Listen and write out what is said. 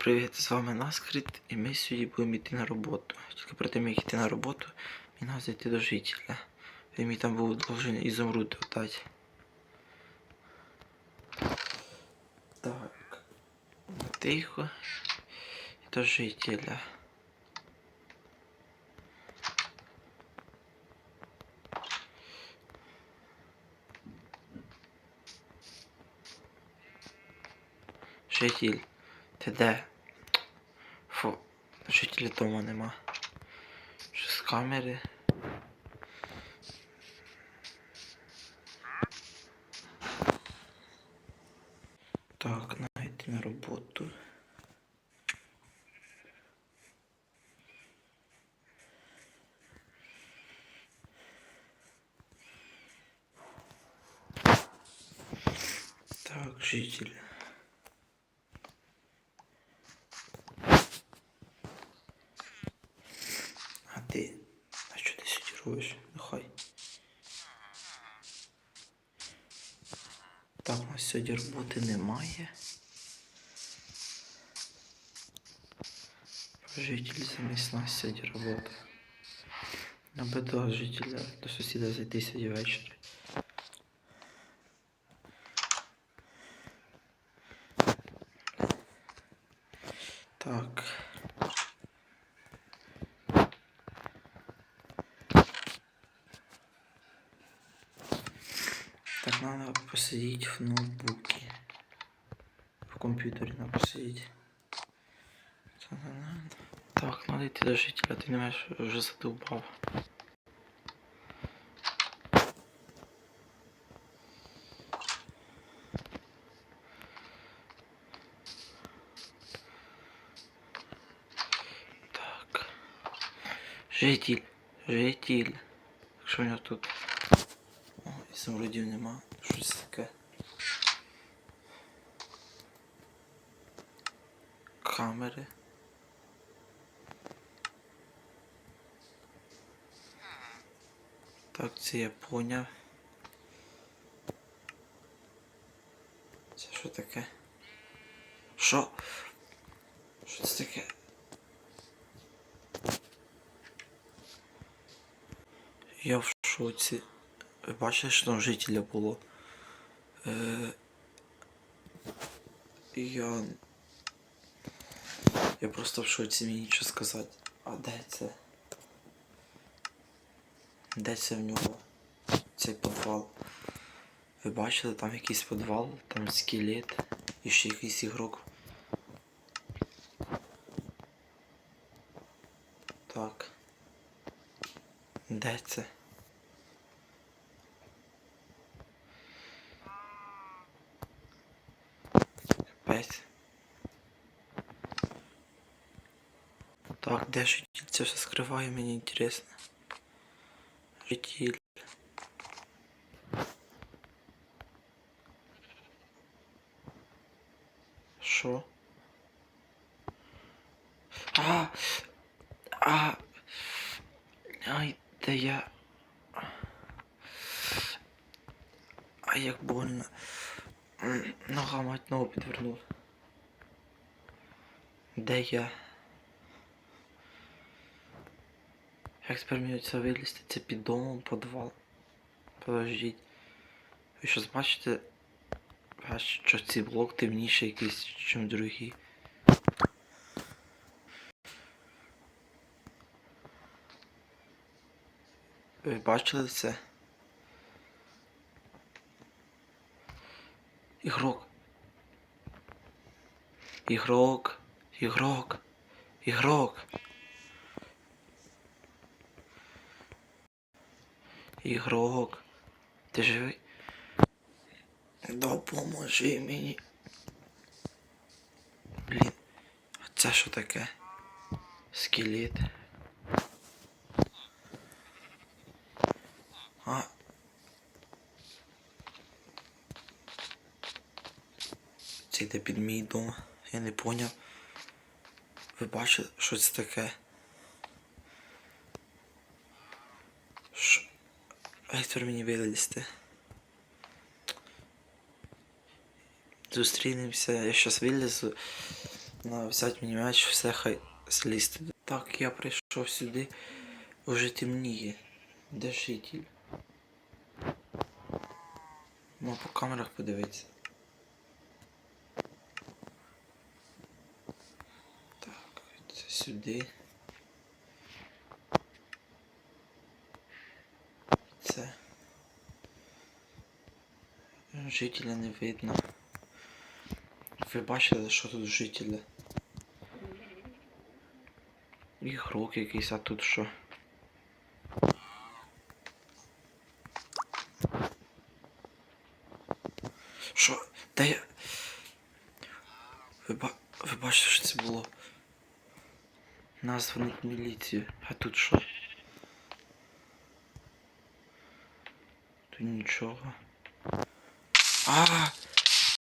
Привіт, з вами Наскрит, і ми сьогодні будемо йти на роботу. Тільки перед тим, як йти на роботу, мені треба зайти до жителя. Він мені там був должен ізумруд дати. Так. Тихо. І до жителя. Житель, ти де? Фу, жителя дома нема. Що з камери? Так, найти на роботу. Так, житель. Робиш? Нехай. Так, у нас сьогодні роботи немає. Житель замість нас сьогодні робота. Аби до жителя, до сусіда зайти сьогодні ввечері. Так, надо посидеть в ноутбуке. В компьютере надо посидеть. Так, надо йти до жителя, ти не маєш вже задовбав. Так. Житель, житель. Що у нього тут? О, ізумрудів нема. Щось. Камери. Так, це я поняв. Це що таке? Що? Що це таке? Я в шоці. Ви бачили, що там жителя було? Е... Я. Я просто в шоці мені нічого сказати. А де це? Де це в нього? Цей підвал? Ви бачили, там якийсь підвал, там скелет і ще якийсь ігрок. Так. Де це? Капець. Так, де житель? Це все скриває, мені інтересно. Житель. Що? А! А! Ай, де я. Ай, як больно. Нога мать ногу підвернув. Де я? Як це вилізти? Це під домом підвал. Подождіть. Ви що бачите? Що цей блок темніший якийсь, ніж другий. Ви бачили це? Ігрок. Ігрок. Ігрок. Ігрок. Ігрок. Ти живий? Допоможи мені. Блін. А це що таке? Скелет. А. Це йде під мій дом. Я не поняв. Ви бачите, що це таке? Що? Як мені вилізти? Зустрінемося, я щас вилізу. На взяти мені м'яч, все хай злізти. Так, я прийшов сюди, вже темніє. Де житель? Ну, по камерах подивитися. Так, це сюди. Це. Жителя не видно. Ви бачили, що тут жителі? Ігрок якийсь, а тут що? Що? Де я? Ви, ба... Ви бачите, що це було? Дзвонить міліцію. А тут що? Тут нічого. А!